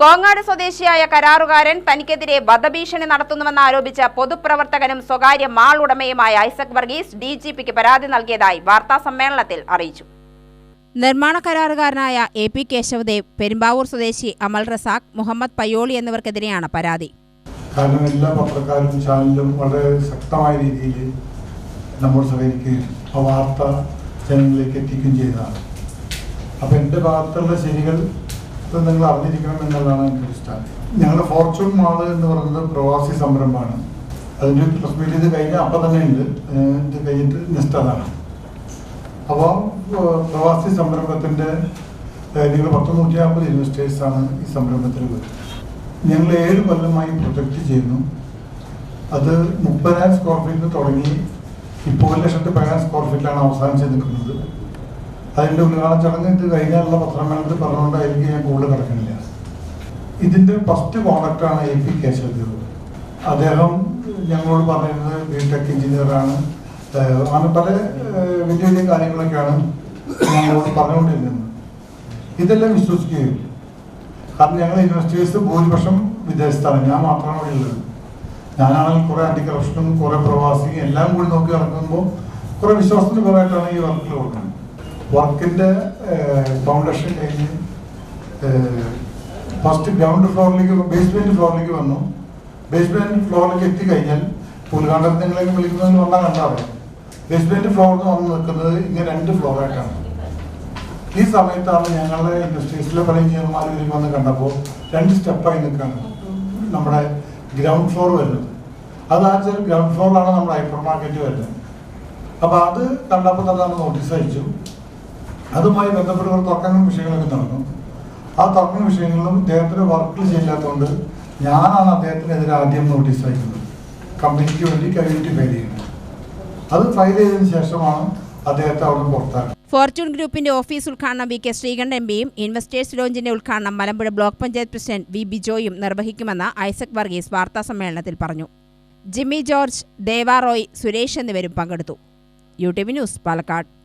കോങ്ങാട് സ്വദേശിയായ കരാറുകാരൻ തനിക്കെതിരെ വധഭീഷണി നടത്തുന്നുവെന്ന് ആരോപിച്ച പൊതുപ്രവർത്തകനും സ്വകാര്യ മാൾ ഉടമയുമായ ഐസക് വർഗീസ് ഡി ജി പിക്ക് പരാതി നൽകിയതായി വാർത്താ സമ്മേളനത്തിൽ അറിയിച്ചു. നിർമ്മാണ കരാറുകാരനായ എ പി കേശവദേവ് പെരുമ്പാവൂർ സ്വദേശി അമൽ റസാഖ് മുഹമ്മദ് പയ്യോളി എന്നിവർക്കെതിരെയാണ് പരാതി. കാരണം എല്ലാ പത്രക്കാരും ചാനലും വളരെ ശക്തമായ രീതിയിൽ നമ്മോട് സഹകരിക്കുകയും ആ വാർത്ത ജനങ്ങളിലേക്ക് എത്തിക്കുകയും ചെയ്തതാണ്. അപ്പം എന്റെ ഭാഗത്തുള്ള ശരികൾ ഇത് നിങ്ങൾ അറിഞ്ഞിരിക്കണം എന്നുള്ളതാണ് എനിക്ക് ഇഷ്ടം ഞങ്ങളുടെ ഫോർച്യൂൺ മാൾ എന്ന് പറയുന്നത് പ്രവാസി സംരംഭമാണ്. അതിന്റെ പ്രസ് മീറ്റ് ഇത് കഴിഞ്ഞാൽ അപ്പം തന്നെ ഉണ്ട്. ഇത് കഴിഞ്ഞിട്ട് നെക്സ്റ്റ് അതാണ്. അപ്പോൾ പ്രവാസി സംരംഭത്തിന്റെ നിങ്ങൾ പത്ത് നൂറ്റി അമ്പത് ഇൻവെസ്റ്റേഴ്സാണ് ഈ സംരംഭത്തിൽ വരുന്നത്. ഞങ്ങൾ ഏഴ് കൊല്ലമായി പ്രൊജക്റ്റ് ചെയ്യുന്നു. അത് മുപ്പതിനായിരം സ്ക്വയർ ഫീറ്റിൽ തുടങ്ങി ഇപ്പോൾ ഒരു ലക്ഷത്തി പതിനായിരം സ്ക്വയർ ഫീറ്റിലാണ് അവസാനിച്ച് നിൽക്കുന്നത് അതിന്റെ ഉദ്ഘാടന ചടങ്ങ് ഇത് കഴിഞ്ഞാലുള്ള പത്രമേളത്തിൽ പറഞ്ഞുകൊണ്ടായിരിക്കും ഞാൻ കൂടുതൽ കിടക്കുന്നില്ല ഇതിന്റെ ഫസ്റ്റ് കോണ്ടാക്റ്റാണ് എ പി കേശവദേവ്. അദ്ദേഹം ഞങ്ങളോട് പറയുന്നത് ബിടെക് എഞ്ചിനീയറാണ് അങ്ങനെ പല വലിയ വലിയ കാര്യങ്ങളൊക്കെയാണ് ഞങ്ങളോട് പറഞ്ഞുകൊണ്ടിരുന്നത്. ഇതെല്ലാം വിശ്വസിക്കുകയും കാരണം ഞങ്ങൾ ഇൻവെസ്റ്റേഴ്സ് ഭൂരിപക്ഷം വിദേശത്താണ്. ഞാൻ മാത്രമാണ് ഉള്ളത്. ഞാനാണെങ്കിൽ കുറെ ആന്റി കറപ്ഷനും കുറെ പ്രവാസിയും എല്ലാം കൂടി നോക്കി നടക്കുമ്പോൾ കുറെ വിശ്വാസത്തിന് കുറവായിട്ടാണ് ഈ വർക്കിൽ കൊടുക്കുന്നത് വർക്കിന്റെ ഫൗണ്ടേഷൻ കഴിഞ്ഞ് ഫസ്റ്റ് ഗ്രൗണ്ട് ഫ്ലോറിലേക്ക് ബേസ്മെന്റ് ഫ്ലോറിലേക്ക് വന്നു. ബേസ്മെന്റ് ഫ്ലോറിലേക്ക് എത്തിക്കഴിഞ്ഞാൽ ഉദ്ഘാടനത്തിലേക്ക് വിളിക്കുന്നതിന് വന്നാൽ കണ്ടാണ് ബേസ്മെന്റ് ഫ്ലോറിൽ നിന്ന് വന്ന് നിൽക്കുന്നത് ഇങ്ങനെ രണ്ട് ഫ്ലോറായിട്ടാണ് ഈ സമയത്താണ് ഞങ്ങളുടെ ഇൻഡസ്ട്രീസിലെ പല എഞ്ചിനീയർമാർ ഇതിലേക്ക് വന്ന് കണ്ടപ്പോൾ രണ്ട് സ്റ്റെപ്പായി നിൽക്കുകയാണ് നമ്മുടെ ഗ്രൗണ്ട് ഫ്ലോർ വരുന്നത്. അത് ആച്ചാൽ ഗ്രൗണ്ട് ഫ്ലോറിലാണ് നമ്മുടെ ഹൈപ്പർ മാർക്കറ്റ് വരുന്നത്. അപ്പോൾ അത് കണ്ടപ്പോൾ തന്നെ നോട്ടീസ് അയച്ചു. അതുമായി ബന്ധപ്പെട്ട് കുറച്ച് തർക്കങ്ങളും വിഷയങ്ങളൊക്കെ നടന്നു. ആ തർക്ക വിഷയങ്ങളിലും അദ്ദേഹത്തിന് വർക്ക് ചെയ്യാത്തതുകൊണ്ട് ഞാനാണ് അദ്ദേഹത്തിനെതിരെ ആദ്യം നോട്ടീസ് അയക്കുന്നത്. കമ്പനിക്ക് വേണ്ടി കമ്മ്യൂണിറ്റി ഫയൽ ചെയ്യുന്നത്. അത് ഫയൽ ചെയ്തതിന് ശേഷമാണ് അദ്ദേഹത്തെ അവിടെ പുറത്താക്കുന്നത്. ഫോർച്യൂൺ ഗ്രൂപ്പിന്റെ ഓഫീസ് ഉദ്ഘാടനം വി കെ ശ്രീകണ്ഠൻ എം പിയും ഇൻവെസ്റ്റേഴ്സ് ലോഞ്ചിന്റെ ഉദ്ഘാടനം Malampuzha block panchayat president V ബിജോയും നിർവഹിക്കുമെന്ന് ഐസക് വർഗീസ് വാർത്താ സമ്മേളനത്തിൽ പറഞ്ഞു. ജിമ്മി ജോർജ് ദേവാറോയ് സുരേഷ് എന്നിവരും പങ്കെടുത്തു. U T V news Palakkad.